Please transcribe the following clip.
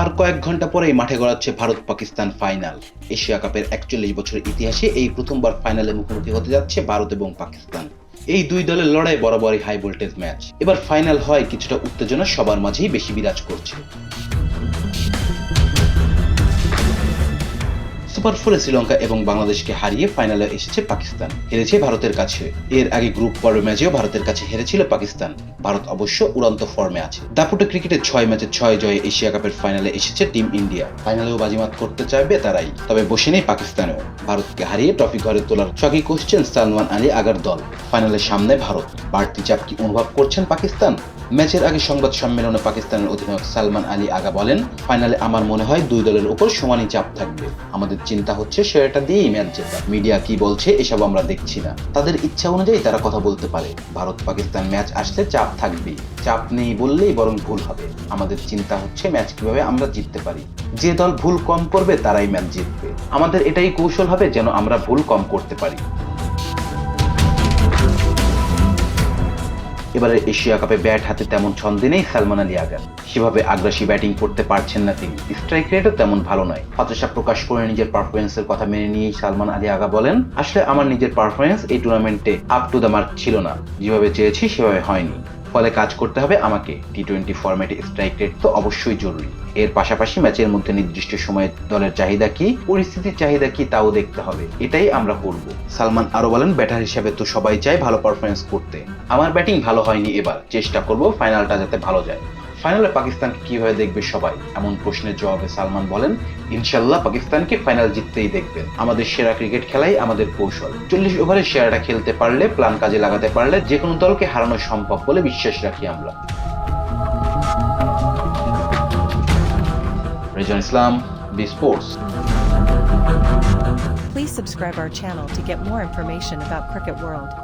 আর কয়েক ঘণ্টা পরেই মাঠে গড়াচ্ছে ভারত পাকিস্তান ফাইনাল এশিয়া কাপের একচল্লিশ বছরের ইতিহাসে এই প্রথমবার ফাইনালে মুখোমুখি হতে যাচ্ছে ভারত এবং পাকিস্তান। এই দুই দলের লড়াই বরাবরই হাই ভোল্টেজ ম্যাচ এবার ফাইনাল হয় কিছুটা উত্তেজনা সবার মাঝেই বেশি বিরাজ করছে। সুপার ফোরে শ্রীলঙ্কা এবং বাংলাদেশকে হারিয়ে ফাইনালে এসেছে পাকিস্তান। হেরেছে ভারতের কাছে। এর আগে গ্রুপ পর্ব ম্যাচেও ভারতের কাছে হেরেছিল পাকিস্তান। ভারত অবশ্য উড়ন্ত ফর্মে আছে। দাপুটে ক্রিকেটে ছয় ম্যাচে ছয় জয়ে এশিয়া কাপের ফাইনালে এসেছে টিম ইন্ডিয়া। ফাইনালেও বাজিমাত করতে চাইবে তারাই, তবে বসে নেই পাকিস্তানেও। ভারতকে হারিয়ে ট্রফি ঘরে তোলার চকি করছেন সালমান আলী আগার দল। ফাইনালের সামনে ভারত। বাড়তি চাপ কি অনুভব করছেন পাকিস্তান? ম্যাচের আগে সংবাদ সম্মেলনে পাকিস্তানের অধিনায়ক সালমান আলী আগা বলেন, ফাইনালে আমার মনে হয় দুই দলের উপর সমানই চাপ থাকবে। আমাদের চিন্তা হচ্ছে, সেটা দিয়েই ম্যাচ জেতা। মিডিয়া কি বলছে, এসব আমরা দেখছি না। তাদের ইচ্ছা অনুযায়ী তারা কথা বলতে পারে। ভারত পাকিস্তান ম্যাচ আসলে চাপ থাকবেই। চাপ নেই বললেই বরং ভুল হবে। আমাদের চিন্তা হচ্ছে ম্যাচ কীভাবে আমরা জিততে পারি। যে দল ভুল কম করবে, তারাই ম্যাচ জিতবে। আমাদের এটাই কৌশল হবে যেন আমরা ভুল কম করতে পারি। এবারে এশিয়া কাপে ব্যাট হাতে তেমন ছন্দে নেই সালমান আলী আগার সেভাবে আগ্রাসী ব্যাটিং করতে পারছেন না তিনি। স্ট্রাইক রেটও তেমন ভালো নয়। হতাশা প্রকাশ করে নিজের পারফরমেন্সের কথা মেনে নিয়েই সালমান আলী আগা বলেন, আসলে আমার নিজের পারফরমেন্স এই টুর্নামেন্টে আপ টু দ্য মার্ক ছিল না। যেভাবে চেয়েছি সেভাবে হয়নি। ফলে কাজ করতে হবে আমাকে। টি টোয়েন্টি ফর্মেটে স্ট্রাইক রেট তো অবশ্যই জরুরি। এর পাশাপাশি ম্যাচের মধ্যে নির্দিষ্ট সময়ে দলের চাহিদা কি, পরিস্থিতির চাহিদা কি তাও দেখতে হবে। এটাই আমরা করব। সালমান আরও বলেন ব্যাটার হিসেবে তো সবাই চায় ভালো পারফরমেন্স করতে। আমার ব্যাটিং ভালো হয়নি এবার। চেষ্টা করব ফাইনালটা যাতে ভালো যায়। ফাইনালে পাকিস্তানকে কীভাবে দেখবে সবাই? এমন প্রশ্নের জবাবে সালমান বলেন ইনশাল্লাহ পাকিস্তানকে ফাইনাল জিততেই দেখবেন। আমাদের সেরা ক্রিকেট খেলাই আমাদের কৌশল। চল্লিশ ওভারে সেরাটা খেলতে পারলে প্ল্যান কাজে লাগাতে পারলে যে কোনো দলকে হারানো সম্ভব বলে বিশ্বাস রাখি আমরা। Rezan Islam, B sports. Please subscribe our channel to get more information about Cricket World.